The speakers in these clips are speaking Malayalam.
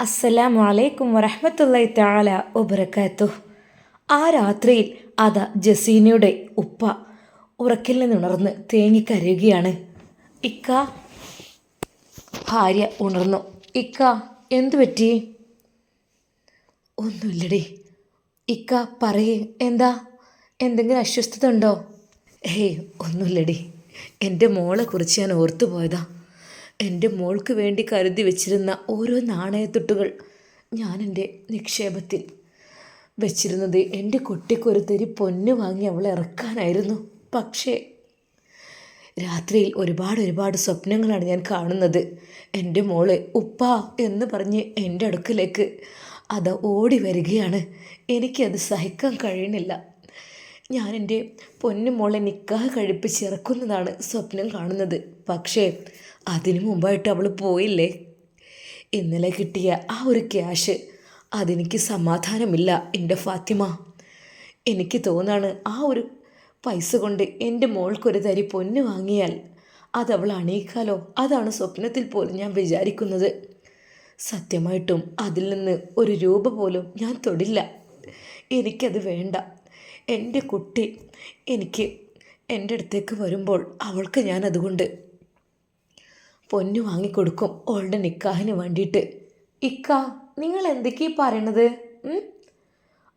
അസ്സലാമു അലൈക്കും വറഹമത്തല്ലായി താല ഒബറക്കാത്തു ആ രാത്രിയിൽ അതാ ജസീനയുടെ ഉപ്പ ഉറക്കിൽ നിന്നുണർന്ന് തേങ്ങിക്കരയുകയാണ് ഇക്ക ഭാര്യ ഉണർന്നു. ഇക്ക എന്തു പറ്റി? ഒന്നുമില്ലടി. ഇക്ക പറയേ എന്താ? എന്തെങ്കിലും അസ്വസ്ഥത ഉണ്ടോ? ഏയ് ഒന്നുമില്ലടി. എന്റെ മോളെ കുറിച്ച് ഞാൻ ഓർത്തു പോയതാ എന്റെ മോൾക്ക് വേണ്ടി കരുതി വെച്ചിരുന്ന ഓരോ നാണയത്തുട്ടുകൾ ഞാൻ എന്റെ നിക്ഷേപത്തിൽ വെച്ചിരുന്നത് എന്റെ കുട്ടിക്കൊരു തരി പൊന്ന് വാങ്ങി അവളെ ഇറക്കാനായിരുന്നു. പക്ഷേ രാത്രിയിൽ ഒരുപാട് ഒരുപാട് സ്വപ്നങ്ങളാണ് ഞാൻ കാണുന്നത്. എന്റെ മോൾ ഉപ്പ എന്ന് പറഞ്ഞ് എന്റെ അടുക്കിലേക്ക് അത് ഓടി വരികയാണ്. എനിക്കത് സഹിക്കാൻ കഴിയണില്ല ഞാൻ എന്റെ പൊന്നു മോളെ നിക്കാഹ് കഴിപ്പിച്ച് ഇറക്കുന്നതാണ് സ്വപ്നം കാണുന്നത്. പക്ഷേ അതിനു മുമ്പായിട്ട് അവൾ പോയില്ലേ? ഇന്നലെ കിട്ടിയ ആ ഒരു ക്യാഷ് അതെനിക്ക് സമാധാനമില്ല എന്റെ ഫാത്തിമ. എനിക്ക് തോന്നാണ് ആ ഒരു പൈസ കൊണ്ട് എന്റെ മോൾക്കൊരു തരി പൊന്ന് വാങ്ങിയാൽ അതവൾ അണിയിക്കാലോ? അതാണ് സ്വപ്നത്തിൽ പോലും ഞാൻ വിചാരിക്കുന്നത്. സത്യമായിട്ടും അതിൽ നിന്ന് ഒരു രൂപ പോലും ഞാൻ തൊടില്ല. എനിക്കത് വേണ്ട. എന്റെ കുട്ടി എനിക്ക് എന്റെ അടുത്തേക്ക് വരുമ്പോൾ അവൾക്ക് ഞാൻ അതുകൊണ്ട് പൊന്നു വാങ്ങിക്കൊടുക്കും ഓളുടെ നിക്കാഹിന് വേണ്ടിയിട്ട്. ഇക്ക നിങ്ങൾ എന്തൊക്കെയാ പറയണത്?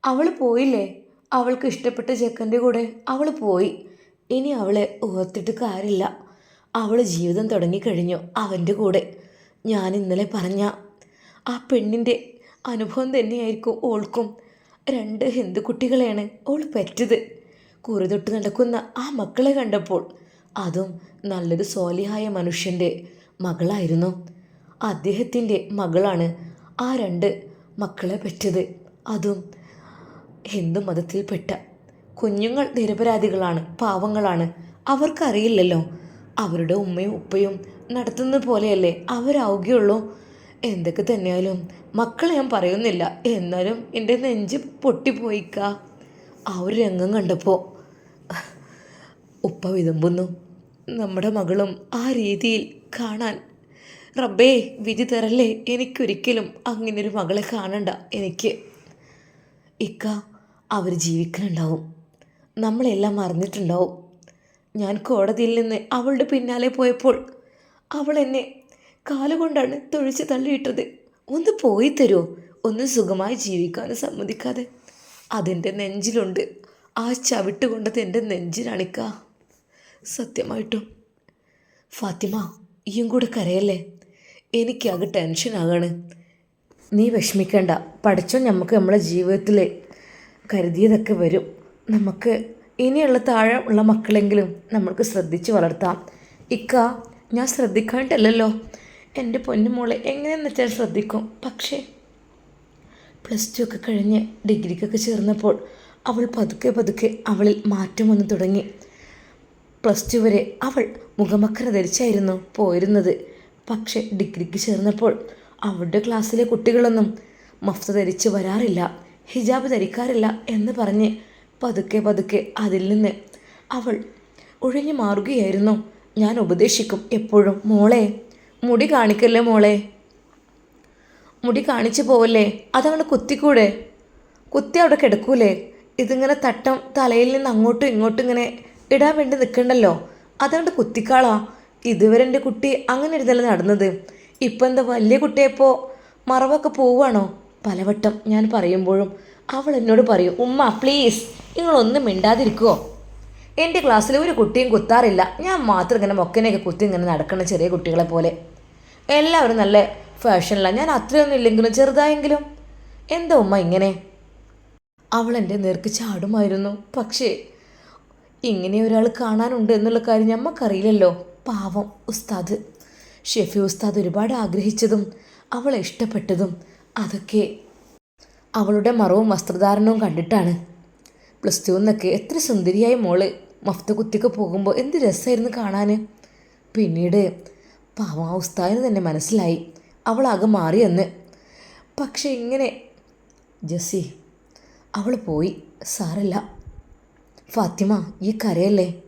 അവൾ പോയില്ലേ? അവൾക്ക് ഇഷ്ടപ്പെട്ട ചെക്കന്റെ കൂടെ അവൾ പോയി. ഇനി അവളെ ഓർത്തിട്ട് കാര്യമില്ല. അവൾ ജീവിതം തുടങ്ങിക്കഴിഞ്ഞു അവന്റെ കൂടെ. ഞാൻ ഇന്നലെ പറഞ്ഞ ആ പെണ്ണിന്റെ അനുഭവം തന്നെയായിരിക്കും ഓൾക്കും. രണ്ട് ഹിന്ദു കുട്ടികളെയാണ് ഓൾ പെറ്റത്. കുറി തൊട്ട് നടക്കുന്ന ആ മക്കളെ കണ്ടപ്പോൾ അതും നല്ലൊരു സോലിഹായ മനുഷ്യന്റെ മകളായിരുന്നു. അദ്ദേഹത്തിന്റെ മകളാണ് ആ രണ്ട് മക്കളെ പെറ്റത്. അതും ഹിന്ദു മതത്തിൽപ്പെട്ട കുഞ്ഞുങ്ങൾ നിരപരാധികളാണ് പാവങ്ങളാണ്. അവർക്കറിയില്ലല്ലോ. അവരുടെ ഉമ്മയും ഉപ്പയും നടത്തുന്ന പോലെയല്ലേ അവരാവുകയുള്ളൂ. എന്തൊക്കെ തന്നെയാലും മക്കളെ ഞാൻ പറയുന്നില്ല. എന്നാലും എന്റെ നെഞ്ച് പൊട്ടിപ്പോയിക്ക. ആ ഒരു രംഗം കണ്ടപ്പോൾ ഉപ്പ വിതുമ്പുന്നു. നമ്മുടെ മകളും ആ രീതിയിൽ കാണാൻ. റബ്ബേ വിധി തരല്ലേ? എനിക്കൊരിക്കലും അങ്ങനൊരു മകളെ കാണണ്ട എനിക്ക്. ഇക്ക അവർ ജീവിക്കുന്നുണ്ടാവും നമ്മളെല്ലാം മറന്നിട്ടുണ്ടാവും. ഞാൻ കോടതിയിൽ നിന്ന് അവളുടെ പിന്നാലെ പോയപ്പോൾ അവൾ എന്നെ കാലുകൊണ്ടാണ് തൊഴിച്ച് തള്ളിയിട്ടത്. ഒന്ന് പോയി തരുമോ ഒന്ന് സുഖമായി ജീവിക്കാനും സമ്മതിക്കാതെ. അതെന്റെ നെഞ്ചിലുണ്ട്. ആ ചവിട്ട് കൊണ്ടത് എന്റെ നെഞ്ചിലണിക്ക. സത്യമായിട്ടും. ഫാത്തിമ ഈയും കൂടെ കരയല്ലേ? എനിക്കാകെ ടെൻഷനാകാണ്. നീ വിഷമിക്കേണ്ട. പഠിച്ചോ നമുക്ക് നമ്മളെ ജീവിതത്തിൽ കരുതിയതൊക്കെ വരും. നമുക്ക് ഇനിയുള്ള താഴെ ഉള്ള മക്കളെങ്കിലും നമ്മൾക്ക് ശ്രദ്ധിച്ച് വളർത്താം. ഇക്ക ഞാൻ ശ്രദ്ധിക്കാണ്ടല്ലോ എന്റെ പൊന്നുമോളെ എങ്ങനെയെന്ന് വെച്ചാൽ ശ്രദ്ധിക്കും. പക്ഷേ പ്ലസ് ടു ഒക്കെ കഴിഞ്ഞ് ഡിഗ്രിക്കൊക്കെ ചേർന്നപ്പോൾ അവൾ പതുക്കെ പതുക്കെ അവളിൽ മാറ്റം വന്നു തുടങ്ങി. പ്ലസ് ടു വരെ അവൾ മുഖമക്കര ധരിച്ചായിരുന്നു പോയിരുന്നത്. പക്ഷേ ഡിഗ്രിക്ക് ചേർന്നപ്പോൾ അവളുടെ ക്ലാസ്സിലെ കുട്ടികളൊന്നും മഫ്ത ധരിച്ച് വരാറില്ല ഹിജാബ് ധരിക്കാറില്ല എന്ന് പറഞ്ഞ് പതുക്കെ പതുക്കെ അതിൽ നിന്ന് അവൾ ഒഴിഞ്ഞു മാറുകയായിരുന്നു. ഞാൻ ഉപദേശിക്കും എപ്പോഴും മോളെ. മുടി കാണിക്കല്ലേ മോളെ? മുടി കാണിച്ചു പോവല്ലേ? അതങ്ങനെ കുത്തിക്കൂടെ? കുത്തി അവിടെ കിടക്കൂലേ? ഇതിങ്ങനെ തട്ടം തലയിൽ നിന്ന് അങ്ങോട്ടും ഇങ്ങോട്ടും ഇങ്ങനെ ഇടാൻ വേണ്ടി നിൽക്കണ്ടല്ലോ അതുകൊണ്ട് കുത്തിക്കാളാ. ഇതുവരെ എന്റെ കുട്ടി അങ്ങനെ ഇരുന്നല്ല നടന്നത്. ഇപ്പം എന്താ വലിയ കുട്ടിയപ്പോൾ മറവൊക്കെ പോവുകയാണോ? പലവട്ടം ഞാൻ പറയുമ്പോഴും അവൾ എന്നോട് പറയും ഉമ്മ പ്ലീസ് നിങ്ങളൊന്നും മിണ്ടാതിരിക്കുമോ എന്റെ ക്ലാസ്സിൽ ഒരു കുട്ടിയും കുത്താറില്ല. ഞാൻ മാത്രം ഇങ്ങനെ മൊക്കനെയൊക്കെ കുത്തി ഇങ്ങനെ നടക്കുന്ന ചെറിയ കുട്ടികളെ പോലെ. എല്ലാവരും നല്ല ഫാഷനിലാണ് ഞാൻ അത്രയൊന്നും ഇല്ലെങ്കിലും ചെറുതായെങ്കിലും. എന്താ ഉമ്മ ഇങ്ങനെ? അവൾ എന്റെ നേർക്ക് ചാടുമായിരുന്നു. പക്ഷേ ഇങ്ങനെ ഒരാൾ കാണാനുണ്ട് എന്നുള്ള കാര്യം ഞമ്മക്കറിയില്ലല്ലോ. പാവം ഉസ്താദ്. ഷെഫി ഉസ്താദ് ഒരുപാട് ആഗ്രഹിച്ചതും അവളെ ഇഷ്ടപ്പെട്ടതും അതൊക്കെ അവളുടെ മറവും വസ്ത്രധാരണവും കണ്ടിട്ടാണ്. പ്ലസ് ടു എന്നൊക്കെ എത്ര സുന്ദരിയായ മോൾ മഫ്ത കുത്തിക്ക് പോകുമ്പോൾ എന്ത് രസമായിരുന്നു കാണാൻ പിന്നീട് പാവം ഉസ്താദിന് തന്നെ മനസ്സിലായി. അവളാകെ മാറിയെന്ന് പക്ഷെ ഇങ്ങനെ ജസി അവൾ പോയി. സാരല്ല. ഫാത്തിമ ഈ കരയല്ലേ?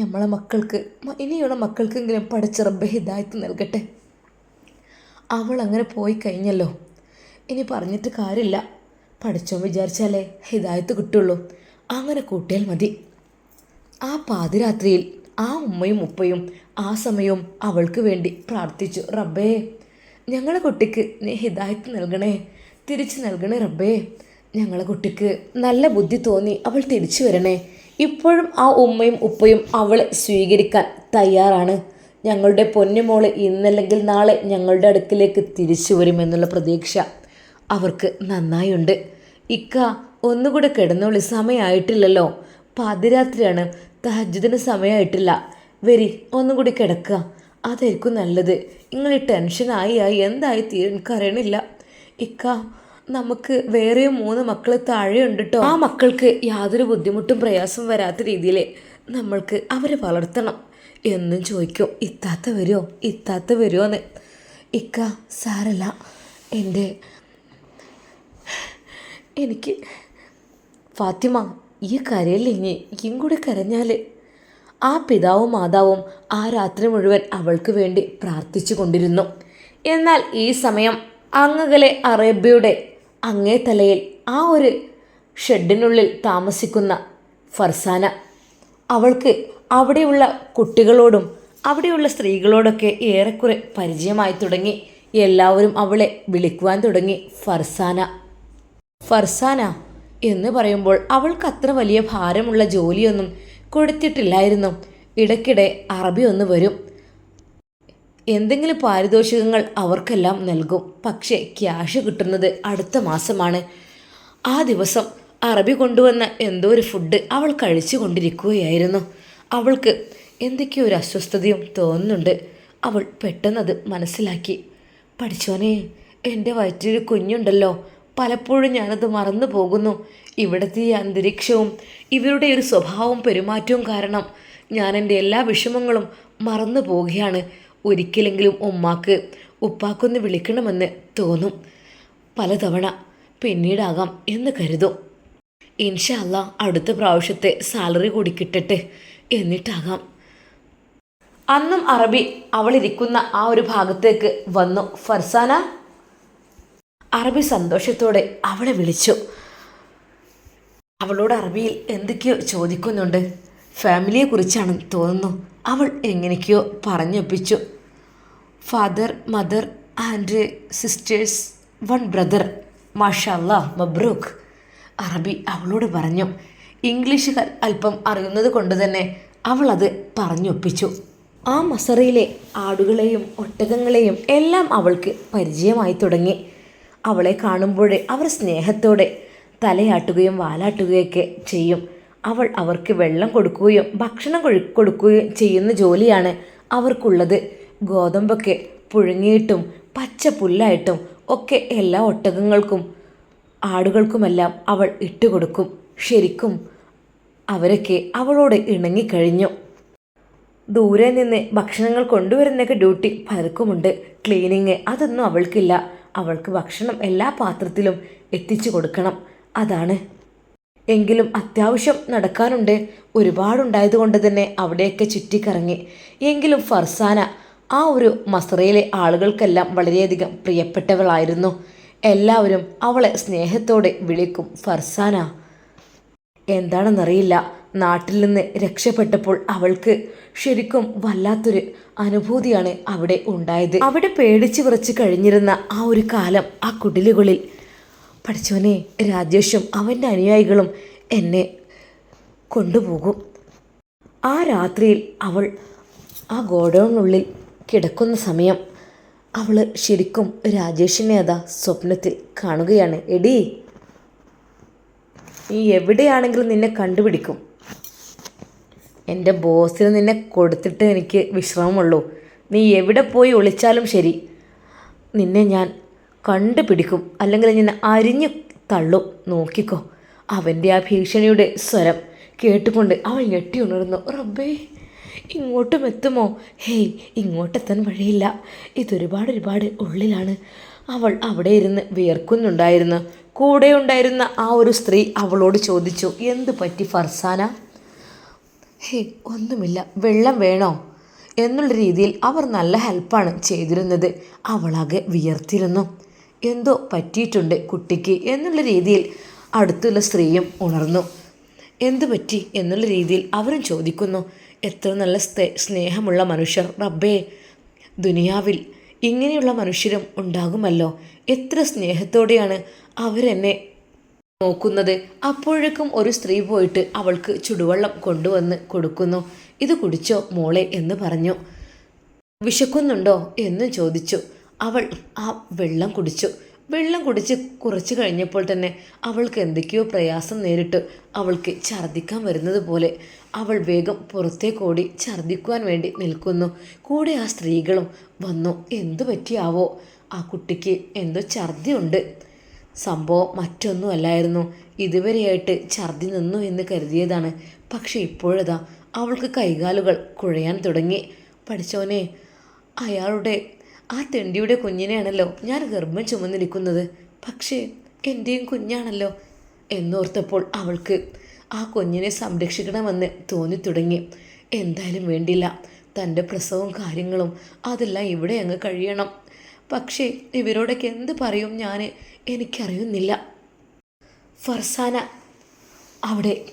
നമ്മളെ മക്കൾക്ക് ഇനിയുള്ള മക്കൾക്കെങ്കിലും പഠിച്ച റബ്ബെ ഹിദായത്ത് നൽകട്ടെ. അവൾ അങ്ങനെ പോയി കഴിഞ്ഞല്ലോ. ഇനി പറഞ്ഞിട്ട് കാര്യമില്ല. പഠിച്ചോ വിചാരിച്ചാലേ ഹിതായത്ത് കിട്ടുള്ളൂ. അങ്ങനെ കൂട്ടിയാൽ മതി. ആ പാതിരാത്രിയിൽ ആ ഉമ്മയും ഉപ്പയും ആ സമയവും അവൾക്ക് വേണ്ടി പ്രാർത്ഥിച്ചു റബ്ബേ ഞങ്ങളെ കുട്ടിക്ക് നീ ഹിദായത്ത് നൽകണേ തിരിച്ചു നൽകണേ റബ്ബേ. ഞങ്ങളെ കുട്ടിക്ക് നല്ല ബുദ്ധി തോന്നി അവൾ തിരിച്ചു വരണേ. ഇപ്പോഴും ആ ഉമ്മയും ഉപ്പയും അവളെ സ്വീകരിക്കാൻ തയ്യാറാണ്. ഞങ്ങളുടെ പൊന്നുമോൾ ഇന്നല്ലെങ്കിൽ നാളെ ഞങ്ങളുടെ അടുക്കിലേക്ക് തിരിച്ചു വരുമെന്നുള്ള പ്രതീക്ഷ അവർക്ക് നന്നായുണ്ട്. ഇക്ക ഒന്നുകൂടെ കിടന്നോളി സമയമായിട്ടില്ലല്ലോ പാതിരാത്രിയാണ് തഹജുദിന് സമയമായിട്ടില്ല വരി ഒന്നും കൂടി കിടക്കുക. അതായിരിക്കും നല്ലത്. നിങ്ങൾ ടെൻഷൻ ടെൻഷനായി ആയി എന്തായി തീരെ എനിക്കറിയണില്ല ഇക്ക നമുക്ക് വേറെയും മൂന്ന് മക്കൾ താഴെയുണ്ട് കേട്ടോ ആ മക്കൾക്ക് യാതൊരു ബുദ്ധിമുട്ടും പ്രയാസം വരാത്ത രീതിയിൽ നമ്മൾക്ക് അവരെ വളർത്തണം. എന്നും ചോദിക്കും ഇത്താത്ത വരുമോ ഇത്താത്ത വരുമോ എന്ന് ഇക്ക സാരല്ല. എന്റെ എനിക്ക് ഫാത്തിമ ഈ കരയിൽ ഇനി? ഇയും കൂടി കരഞ്ഞാൽ ആ പിതാവും മാതാവും ആ രാത്രി മുഴുവൻ അവൾക്ക് വേണ്ടി പ്രാർത്ഥിച്ചു കൊണ്ടിരുന്നു എന്നാൽ ഈ സമയം അങ്ങകലെ അറേബ്യയുടെ അങ്ങേ തലയിൽ ആ ഒരു ഷെഡിനുള്ളിൽ താമസിക്കുന്ന ഫർസാന. അവൾക്ക് അവിടെയുള്ള കുട്ടികളോടും അവിടെയുള്ള സ്ത്രീകളോടൊക്കെ ഏറെക്കുറെ പരിചയമായി തുടങ്ങി. എല്ലാവരും അവളെ വിളിക്കുവാൻ തുടങ്ങി ഫർസാന. ഫർസാന എന്ന് പറയുമ്പോൾ അവൾക്ക് അത്ര വലിയ ഭാരമുള്ള ജോലിയൊന്നും കൊടുത്തിട്ടില്ലായിരുന്നു. ഇടയ്ക്കിടെ അറബി ഒന്ന് വരും. എന്തെങ്കിലും പാരിതോഷികങ്ങൾ അവർക്കെല്ലാം നൽകും. പക്ഷേ ക്യാഷ് കിട്ടുന്നത് അടുത്ത മാസമാണ്. ആ ദിവസം അറബി കൊണ്ടുവന്ന എന്തോ ഒരു ഫുഡ് അവൾ കഴിച്ചു കൊണ്ടിരിക്കുകയായിരുന്നു. അവൾക്ക് എന്തൊക്കെയോ ഒരു അസ്വസ്ഥതയും തോന്നുന്നുണ്ട്. അവൾ പെട്ടെന്നത് മനസ്സിലാക്കി. പഠിച്ചോനെ എന്റെ വയറ്റിലൊരു കുഞ്ഞുണ്ടല്ലോ. പലപ്പോഴും ഞാനത് മറന്നു പോകുന്നു. ഇവിടുത്തെ ഈ അന്തരീക്ഷവും ഇവരുടെ ഒരു സ്വഭാവവും പെരുമാറ്റവും കാരണം ഞാൻ എന്റെ എല്ലാ വിഷമങ്ങളും മറന്നു പോവുകയാണ്. ഒരിക്കലെങ്കിലും ഉമ്മാക്ക് ഉപ്പാക്കൊന്ന് വിളിക്കണമെന്ന് തോന്നും. പലതവണ പിന്നീടാകാം എന്ന് കരുതും. ഇൻഷല്ല അടുത്ത പ്രാവശ്യത്തെ സാലറി കൂടി കിട്ടട്ടെ എന്നിട്ടാകാം. അന്നും അറബി അവളിരിക്കുന്ന ആ ഒരു ഭാഗത്തേക്ക് വന്നു. ഫർസാന അറബി സന്തോഷത്തോടെ അവളെ വിളിച്ചു. അവളോട് അറബിയിൽ എന്തൊക്കെയോ ചോദിക്കുന്നുണ്ട്. ഫാമിലിയെ കുറിച്ചാണെന്ന് തോന്നുന്നു. അവൾ എങ്ങനെയൊക്കെയോ പറഞ്ഞൊപ്പിച്ചു. Father mother and sisters one brother മാഷല്ല മബ്രൂഖ് അറബി അവളോട് പറഞ്ഞു ഇംഗ്ലീഷ് അല്പം അറിയുന്നത് കൊണ്ട് തന്നെ അവൾ അത് പറഞ്ഞൊപ്പിച്ചു. ആ മസറയിലെ ആടുകളെയും ഒട്ടകങ്ങളെയും എല്ലാം അവൾക്ക് പരിചയമായി തുടങ്ങി. അവളെ കാണുമ്പോഴേ അവർ സ്നേഹത്തോടെ തലയാട്ടുകയും വാലാട്ടുകയൊക്കെ ചെയ്യും. അവൾ അവർക്ക് വെള്ളം കൊടുക്കുകയും ഭക്ഷണം കൊടുക്കുകയും ചെയ്യുന്ന ജോലിയാണ് അവർക്കുള്ളത്. ഗോതമ്പൊക്കെ പുഴുങ്ങിയിട്ടും പച്ച പുല്ലായിട്ടും ഒക്കെ എല്ലാ ഒട്ടകങ്ങൾക്കും ആടുകൾക്കുമെല്ലാം അവൾ ഇട്ടുകൊടുക്കും. ശരിക്കും അവരൊക്കെ അവളോട് ഇണങ്ങിക്കഴിഞ്ഞു. ദൂരെ നിന്ന് ഭക്ഷണങ്ങൾ കൊണ്ടുവരുന്നൊക്കെ ഡ്യൂട്ടി പലർക്കുമുണ്ട്. ക്ലീനിങ് അതൊന്നും അവൾക്കില്ല. അവൾക്ക് ഭക്ഷണം എല്ലാ പാത്രത്തിലും എത്തിച്ചു കൊടുക്കണം. അതാണ്. എങ്കിലും അത്യാവശ്യം നടക്കാനുണ്ട്. ഒരുപാടുണ്ടായതുകൊണ്ട് തന്നെ അവിടെയൊക്കെ ചുറ്റിക്കറങ്ങി. എങ്കിലും ഫർസാന ആ ഒരു മസറയിലെ ആളുകൾക്കെല്ലാം വളരെയധികം പ്രിയപ്പെട്ടവളായിരുന്നു. എല്ലാവരും അവളെ സ്നേഹത്തോടെ വിളിക്കും ഫർസാന എന്താണെന്നറിയില്ല. നാട്ടിൽ നിന്ന് രക്ഷപ്പെട്ടപ്പോൾ അവൾക്ക് ശരിക്കും വല്ലാത്തൊരു അനുഭൂതിയാണ് അവിടെ ഉണ്ടായത്. അവിടെ പേടിച്ച് വിറച്ച് കഴിഞ്ഞിരുന്ന ആ ഒരു കാലം ആ കുടിലുകളിൽ. പഠിച്ചവനെ രാജേഷും അവന്റെ അനുയായികളും എന്നെ കൊണ്ടുപോകും. ആ രാത്രിയിൽ അവൾ ആ ഗോഡൗണിനുള്ളിൽ കിടക്കുന്ന സമയം അവൾ ശരിക്കും രാജേഷിനെ അതാ സ്വപ്നത്തിൽ കാണുകയാണ്. എടി നീ എവിടെയാണെങ്കിലും നിന്നെ കണ്ടുപിടിക്കും. എന്റെ ബോസിന് നിന്നെ കൊടുത്തിട്ട് എനിക്ക് വിശ്രമമുള്ളൂ. നീ എവിടെ പോയി ഒളിച്ചാലും ശരി. നിന്നെ ഞാൻ കണ്ടുപിടിക്കും. അല്ലെങ്കിൽ നിന്നെ അരിഞ്ഞു തള്ളും. നോക്കിക്കോ അവന്റെ ആ ഭീഷണിയുടെ സ്വരം കേട്ടുകൊണ്ട് അവൾ ഞെട്ടി ഉണർന്നു. റബ്ബേ. ഇങ്ങോട്ടും എത്തുമോ? ഹേയ് ഇങ്ങോട്ടെത്താൻ വഴിയില്ല. ഇതൊരുപാട് ഒരുപാട് ഉള്ളിലാണ്. അവൾ അവിടെ ഇരുന്ന് വിയർക്കുന്നുണ്ടായിരുന്നു. കൂടെ ഉണ്ടായിരുന്ന ആ ഒരു സ്ത്രീ അവളോട് ചോദിച്ചു എന്ത് പറ്റി ഫർസാന? ഹേ ഒന്നുമില്ല. വെള്ളം വേണോ? എന്നുള്ള രീതിയിൽ അവർ നല്ല ഹെൽപ്പാണ് ചെയ്തിരുന്നത്. അവളാകെ വിയർത്തിരുന്നു. എന്തോ പറ്റിയിട്ടുണ്ട് കുട്ടിക്ക് എന്നുള്ള രീതിയിൽ അടുത്തുള്ള സ്ത്രീയും ഉണർന്നു. എന്തു പറ്റി? എന്നുള്ള രീതിയിൽ അവരും ചോദിക്കുന്നു. എത്ര നല്ല സ്നേ- സ്നേഹമുള്ള മനുഷ്യർ. റബ്ബേ ദുനിയാവിൽ ഇങ്ങനെയുള്ള മനുഷ്യരും ഉണ്ടാകുമല്ലോ. എത്ര സ്നേഹത്തോടെയാണ് അവരെന്നെ നോക്കുന്നത്. അപ്പോഴേക്കും ഒരു സ്ത്രീ പോയിട്ട് അവൾക്ക് ചുടുവെള്ളം കൊണ്ടുവന്ന് കൊടുക്കുന്നു. ഇത് കുടിച്ചോ മോളെ എന്ന് പറഞ്ഞു. വിശക്കുന്നുണ്ടോ എന്ന് ചോദിച്ചു. അവൾ ആ വെള്ളം കുടിച്ചു. വെള്ളം കുടിച്ച് കുറച്ച് കഴിഞ്ഞപ്പോൾ തന്നെ അവൾക്ക് എന്തൊക്കെയോ പ്രയാസം നേരിട്ട് അവൾക്ക് ഛർദ്ദിക്കാൻ വരുന്നത് പോലെ. അവൾ വേഗം പുറത്തേക്കോടി ഛർദ്ദിക്കുവാൻ വേണ്ടി നിൽക്കുന്നു. കൂടെ ആ സ്ത്രീകളും വന്നു എന്തു പറ്റിയാവോ? ആ കുട്ടിക്ക് എന്തോ ഛർദ്ദിയുണ്ട്. സംഭവം മറ്റൊന്നുമല്ലായിരുന്നു. ഇതുവരെയായിട്ട് ഛർദി നിന്നു എന്ന് കരുതിയതാണ്. പക്ഷെ ഇപ്പോഴതാ അവൾക്ക് കൈകാലുകൾ കുഴയാൻ തുടങ്ങി. പഠിച്ചോനെ അയാളുടെ ആ തെണ്ടിയുടെ കുഞ്ഞിനെയാണല്ലോ ഞാൻ ഗർഭം ചുമന്നിരിക്കുന്നത്. പക്ഷേ എന്റെയും കുഞ്ഞാണല്ലോ എന്നോർത്തപ്പോൾ അവൾക്ക് ആ കുഞ്ഞിനെ സംരക്ഷിക്കണമെന്ന് തോന്നി തുടങ്ങി എന്തായാലും വേണ്ടില്ല. തന്റെ പ്രസവവും കാര്യങ്ങളും അതെല്ലാം ഇവിടെ അങ്ങ് കഴിയണം. പക്ഷേ ഇവരോടൊക്കെ എന്ത് പറയും ഞാൻ എനിക്കറിയുന്നില്ല. ഫർസാന അവിടെ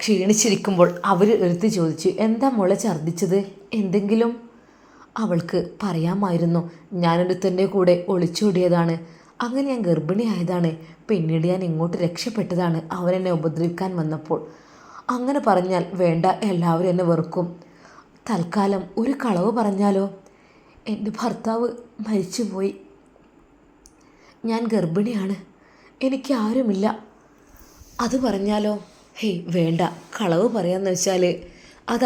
ക്ഷീണിച്ചിരിക്കുമ്പോൾ അവർ എടുത്ത് ചോദിച്ചു എന്താ മുള ഛർദ്ദിച്ചത്? എന്തെങ്കിലും? അവൾക്ക് പറയാമായിരുന്നു. ഞാനൊരുത്തന്റെ കൂടെ ഒളിച്ചോടിയതാണ്. അങ്ങനെ ഞാൻ ഗർഭിണിയായതാണ്. പിന്നീട് ഞാൻ ഇങ്ങോട്ട് രക്ഷപ്പെട്ടതാണ്. അവരെന്നെ ഉപദ്രവിക്കാൻ വന്നപ്പോൾ. അങ്ങനെ പറഞ്ഞാൽ വേണ്ട എല്ലാവരും എന്നെ വെറുക്കും. തൽക്കാലം ഒരു കളവ് പറഞ്ഞാലോ? എന്റെ ഭർത്താവ് മരിച്ചുപോയി. ഞാൻ ഗർഭിണിയാണ്. എനിക്ക് ആരുമില്ല. അത് പറഞ്ഞാലോ? ഹേയ് വേണ്ട. കളവ് പറയാമെന്ന് വെച്ചാൽ അത്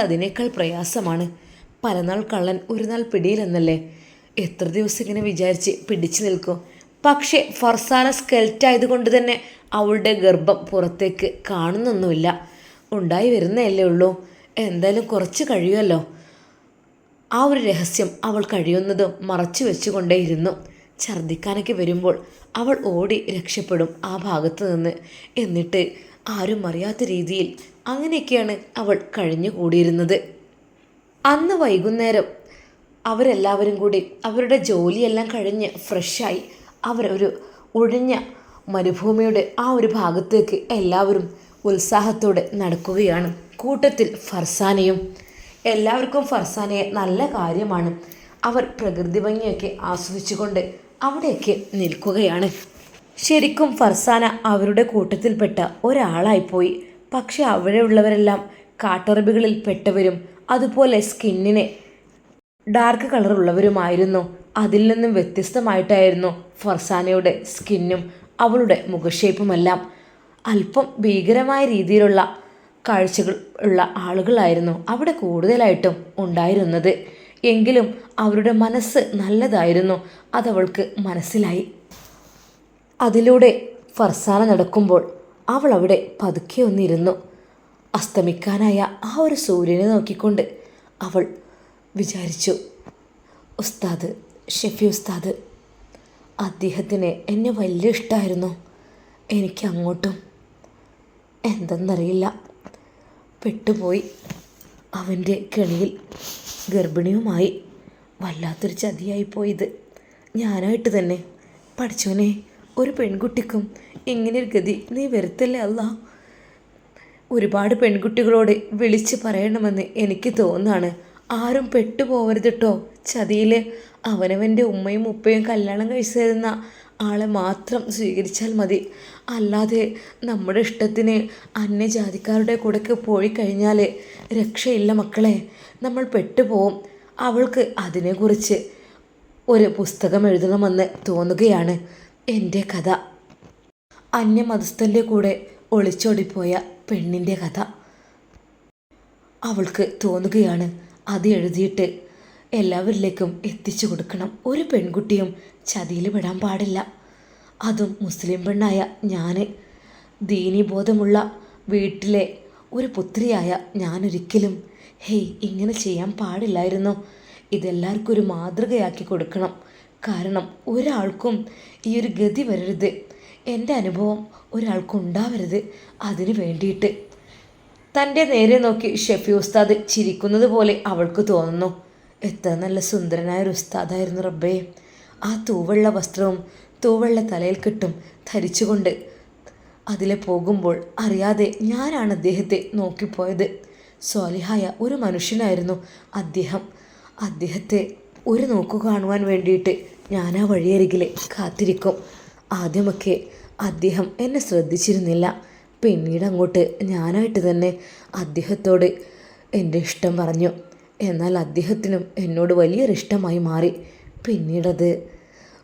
പ്രയാസമാണ്. പലനാൾ കള്ളൻ ഒരു നാൾ പിടിയിലെന്നല്ലേ? എത്ര ദിവസം ഇങ്ങനെ വിചാരിച്ച് പിടിച്ചു നിൽക്കും. പക്ഷേ ഫർസാന സ്കെൽറ്റ് ആയതുകൊണ്ട് തന്നെ അവളുടെ ഗർഭം പുറത്തേക്ക് കാണുന്നൊന്നുമില്ല. ഉണ്ടായി വരുന്നതല്ലേ ഉള്ളൂ. എന്തായാലും കുറച്ച് കഴിയുമല്ലോ. ആ ഒരു രഹസ്യം അവൾ കഴിയുന്നതും മറച്ചു വെച്ചുകൊണ്ടേയിരുന്നു. ഛർദ്ദിക്കാനൊക്കെ വരുമ്പോൾ അവൾ ഓടി രക്ഷപ്പെടും ആ ഭാഗത്ത് നിന്ന്. എന്നിട്ട് ആരും അറിയാത്ത രീതിയിൽ അങ്ങനെയൊക്കെയാണ് അവൾ കഴിഞ്ഞു കൂടിയിരുന്നത് അന്ന് വൈകുന്നേരം അവരെല്ലാവരും കൂടി അവരുടെ ജോലിയെല്ലാം കഴിഞ്ഞ് ഫ്രഷായി അവരൊരു ഒഴിഞ്ഞ മരുഭൂമിയുടെ ആ ഒരു ഭാഗത്തേക്ക് എല്ലാവരും ഉത്സാഹത്തോടെ നടക്കുകയാണ്. കൂട്ടത്തിൽ ഫർസാനയും എല്ലാവർക്കും ഫർസാനയെ നല്ല കാര്യമാണ്. അവർ പ്രകൃതി ഭംഗിയൊക്കെ ആസ്വദിച്ചുകൊണ്ട് അവിടെയൊക്കെ നിൽക്കുകയാണ്. ശരിക്കും ഫർസാന അവരുടെ കൂട്ടത്തിൽപ്പെട്ട ഒരാളായിപ്പോയി. പക്ഷെ അവിടെയുള്ളവരെല്ലാം കാട്ടറബികളിൽ പെട്ടവരും അതുപോലെ സ്കിന്നിനെ ഡാർക്ക് കളറുള്ളവരുമായിരുന്നു അതിൽ നിന്നും വ്യത്യസ്തമായിട്ടായിരുന്നു ഫർസാനയുടെ സ്കിന്നും അവളുടെ മുഖഷേപ്പുമെല്ലാം. അല്പം ഭീകരമായ രീതിയിലുള്ള കാഴ്ചകൾ ഉള്ള ആളുകളായിരുന്നു അവിടെ കൂടുതലായിട്ടും ഉണ്ടായിരുന്നത്. എങ്കിലും അവരുടെ മനസ്സ് നല്ലതായിരുന്നു. അതവൾക്ക് മനസ്സിലായി. അതിലൂടെ ഫർസാന നടക്കുമ്പോൾ അവൾ അവിടെ പതുക്കെ ഒന്നിരുന്നു അസ്തമിക്കാനായ ആ ഒരു സൂര്യനെ നോക്കിക്കൊണ്ട് അവൾ വിചാരിച്ചു ഉസ്താദ് ഷെഫി ഉസ്താദ് അദ്ദേഹത്തിന് എന്നെ വലിയ ഇഷ്ടമായിരുന്നു എനിക്ക് അങ്ങോട്ടും എന്തെന്നറിയില്ല. പെട്ടുപോയി. അവന്റെ കെണിയിൽ ഗർഭിണിയുമായി വല്ലാത്തൊരു ചതിയായിപ്പോയിത് ഞാനായിട്ട് തന്നെ പഠിച്ചോനെ ഒരു പെൺകുട്ടിക്കും ഇങ്ങനൊരു ഗതി നീ വരുത്തല്ലേ അല്ല? ഒരുപാട് പെൺകുട്ടികളോട് വിളിച്ച് പറയണമെന്ന് എനിക്ക് തോന്നാണ് ആരും പെട്ടുപോകരുത് കേട്ടോ ചതിയിൽ അവനവന്റെ ഉമ്മയും ഉപ്പയും കല്യാണം കഴിച്ചു തരുന്ന ആളെ മാത്രം സ്വീകരിച്ചാൽ മതി. അല്ലാതെ നമ്മുടെ ഇഷ്ടത്തിന് അന്യജാതിക്കാരുടെ കൂടെയൊക്കെ പോയി കഴിഞ്ഞാൽ രക്ഷയില്ല മക്കളെ. നമ്മൾ പെട്ടുപോകും അവൾക്ക് അതിനെക്കുറിച്ച് ഒരു പുസ്തകം എഴുതണമെന്ന് തോന്നുകയാണ് എന്റെ കഥ. അന്യമതസ്ഥന്റെ കൂടെ ഒളിച്ചോടിപ്പോയ പെണ്ണിന്റെ കഥ. അവൾക്ക് തോന്നുകയാണ് അത് എഴുതിയിട്ട് എല്ലാവരിലേക്കും എത്തിച്ചു കൊടുക്കണം. ഒരു പെൺകുട്ടിയും ചതിയിൽ വിടാൻ പാടില്ല. അതും മുസ്ലിം പെണ്ണായ ഞാൻ ദീനീബോധമുള്ള വീട്ടിലെ ഒരു പുത്രിയായ ഞാനൊരിക്കലും ഹേയ് ഇങ്ങനെ ചെയ്യാൻ പാടില്ലായിരുന്നു. ഇതെല്ലാവർക്കും ഒരു മാതൃകയാക്കി കൊടുക്കണം. കാരണം ഒരാൾക്കും ഈ ഒരു ഗതി വരരുത്. എന്റെ അനുഭവം ഒരാൾക്കുണ്ടാവരുത്. അതിന് വേണ്ടിയിട്ട്. തന്റെ നേരെ നോക്കി ഷെഫി ഉസ്താദ് ചിരിക്കുന്നത് പോലെ അവൾക്ക് തോന്നുന്നു. എത്ര നല്ല സുന്ദരനായ ഒരു ഉസ്താദായിരുന്നു റബ്ബേ. ആ തൂവെള്ള വസ്ത്രവും തൂവെള്ള തലയിൽ കെട്ടും ധരിച്ചുകൊണ്ട് അതിലെ പോകുമ്പോൾ അറിയാതെ ഞാനാണ് അദ്ദേഹത്തെ നോക്കിപ്പോയത്. സ്വാലിഹായ ഒരു മനുഷ്യനായിരുന്നു അദ്ദേഹം. അദ്ദേഹത്തെ ഒരു നോക്കു കാണുവാൻ വേണ്ടിയിട്ട് ഞാൻ ആ വഴിയരികിൽ കാത്തിരിക്കും. ആദ്യമൊക്കെ അദ്ദേഹം എന്നെ ശ്രദ്ധിച്ചിരുന്നില്ല. പിന്നീട് അങ്ങോട്ട് ഞാനായിട്ട് തന്നെ അദ്ദേഹത്തോട് എന്റെ ഇഷ്ടം പറഞ്ഞു. എന്നാൽ അദ്ദേഹത്തിനും എന്നോട് വലിയൊരു ഇഷ്ടമായി മാറി. പിന്നീടത്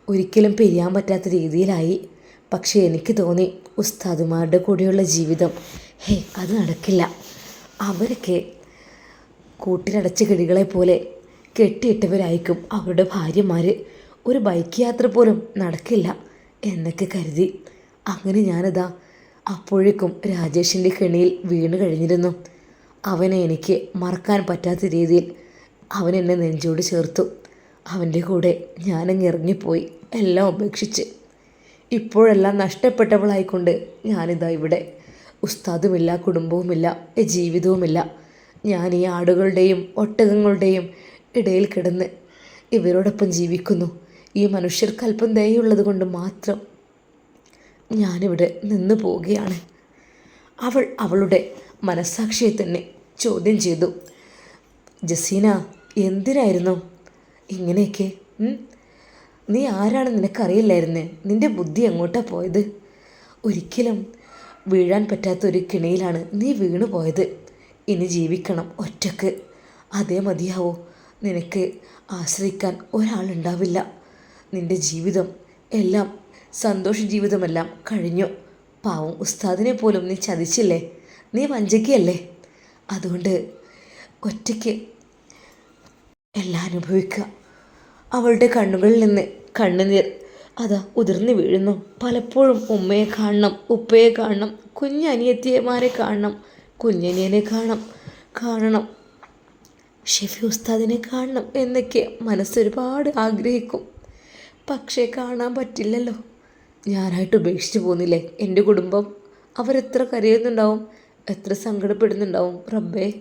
ഒരിക്കലും പിരിയാൻ പറ്റാത്ത രീതിയിലായി. പക്ഷേ എനിക്ക് തോന്നി ഉസ്താദുമാരുടെ കൂടെയുള്ള ജീവിതം ഹേ അത് നടക്കില്ല. അവരൊക്കെ കൂട്ടിലടച്ച കിടികളെ പോലെ കെട്ടിയിട്ടവരായിരിക്കും അവരുടെ ഭാര്യമാർ ഒരു ബൈക്ക് യാത്ര പോലും നടക്കില്ല. എന്നൊക്കെ കരുതി. അങ്ങനെ ഞാനിതാ അപ്പോഴേക്കും രാജേഷിന്റെ കെണിയിൽ വീണ് കഴിഞ്ഞിരുന്നു. അവനെ എനിക്ക് മറക്കാൻ പറ്റാത്ത രീതിയിൽ അവൻ എന്നെ നെഞ്ചോട് ചേർത്തു. അവന്റെ കൂടെ ഞാനങ്ങ് ഇറങ്ങിപ്പോയി എല്ലാം ഉപേക്ഷിച്ച്. ഇപ്പോഴെല്ലാം നഷ്ടപ്പെട്ടവളായിക്കൊണ്ട് ഞാനിതാ ഇവിടെ. ഉസ്താദുമില്ല കുടുംബവുമില്ല ജീവിതവുമില്ല. ഞാൻ ഈ ആടുകളുടെയും ഒട്ടകങ്ങളുടെയും ഇടയിൽ കിടന്ന് ഇവരോടൊപ്പം ജീവിക്കുന്നു. ഈ മനുഷ്യർക്ക് അല്പം ദയുള്ളത് കൊണ്ട് മാത്രം ഞാനിവിടെ നിന്ന് പോവുകയാണ്. അവൾ അവളുടെ മനസ്സാക്ഷിയെ തന്നെ ചോദ്യം ചെയ്തു. ജസീന എന്തിനായിരുന്നു ഇങ്ങനെയൊക്കെ? നീ ആരാണ് നിനക്കറിയില്ലായിരുന്നേ? നിന്റെ ബുദ്ധി എങ്ങോട്ടാ പോയത്? ഒരിക്കലും വീഴാൻ പറ്റാത്ത ഒരു കിണിയിലാണ് നീ വീണു പോയത്. ഇനി ജീവിക്കണം ഒറ്റയ്ക്ക്. അതേ മതിയാവോ. നിനക്ക് ആശ്രയിക്കാൻ ഒരാളുണ്ടാവില്ല. നിന്റെ ജീവിതം എല്ലാം സന്തോഷ ജീവിതമെല്ലാം കഴിഞ്ഞു. പാവം ഉസ്താദിനെ പോലും നീ ചതിച്ചില്ലേ? നീ വഞ്ചകിയല്ലേ അതുകൊണ്ട് ഒറ്റയ്ക്ക് എല്ലാം അനുഭവിക്കുക. അവളുടെ കണ്ണുകളിൽ നിന്ന് കണ്ണുനീർ അതാ ഉതിർന്നു വീഴുന്നു. പലപ്പോഴും ഉമ്മയെ കാണണം ഉപ്പയെ കാണണം കുഞ്ഞനിയത്തിയമാരെ കാണണം കുഞ്ഞനിയനെ കാണണം കാണണം. ഷെഫി ഉസ്താദിനെ കാണണം എന്നൊക്കെ മനസ്സൊരുപാട് ആഗ്രഹിക്കും. പക്ഷേ കാണാൻ പറ്റില്ലല്ലോ. ഞാനായിട്ട് ഉപേക്ഷിച്ച് പോകുന്നില്ലേ? എന്റെ കുടുംബം അവരെത്ര കരയുന്നുണ്ടാവും? എത്ര സങ്കടപ്പെടുന്നുണ്ടാവും? റബ്ബേ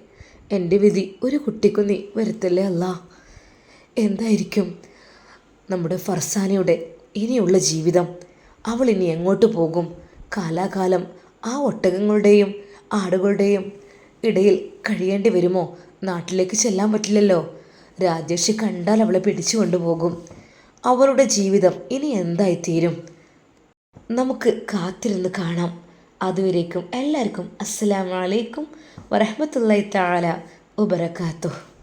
എന്റെ വിധി ഒരു കുട്ടിക്കും നീ വരുത്തല്ലേ അല്ല? എന്തായിരിക്കും നമ്മുടെ ഫർസാനയുടെ ഇനിയുള്ള ജീവിതം? അവൾ ഇനി എങ്ങോട്ട് പോകും? കാലാകാലം ആ ഒട്ടകങ്ങളുടെയും ആടുകളുടെയും ഇടയിൽ കഴിയേണ്ടി വരുമോ? നാട്ടിലേക്ക് ചെല്ലാൻ പറ്റില്ലല്ലോ. രാജേഷ് കണ്ടാൽ അവളെ പിടിച്ചു കൊണ്ടുപോകും. അവളുടെ ജീവിതം ഇനി എന്തായിത്തീരും? നമുക്ക് കാത്തിരുന്ന് കാണാം. അതുവരേക്കും എല്ലാവർക്കും അസ്സലാമലൈക്കും വരഹമത്തല്ലാ താല വബറകാതുഹു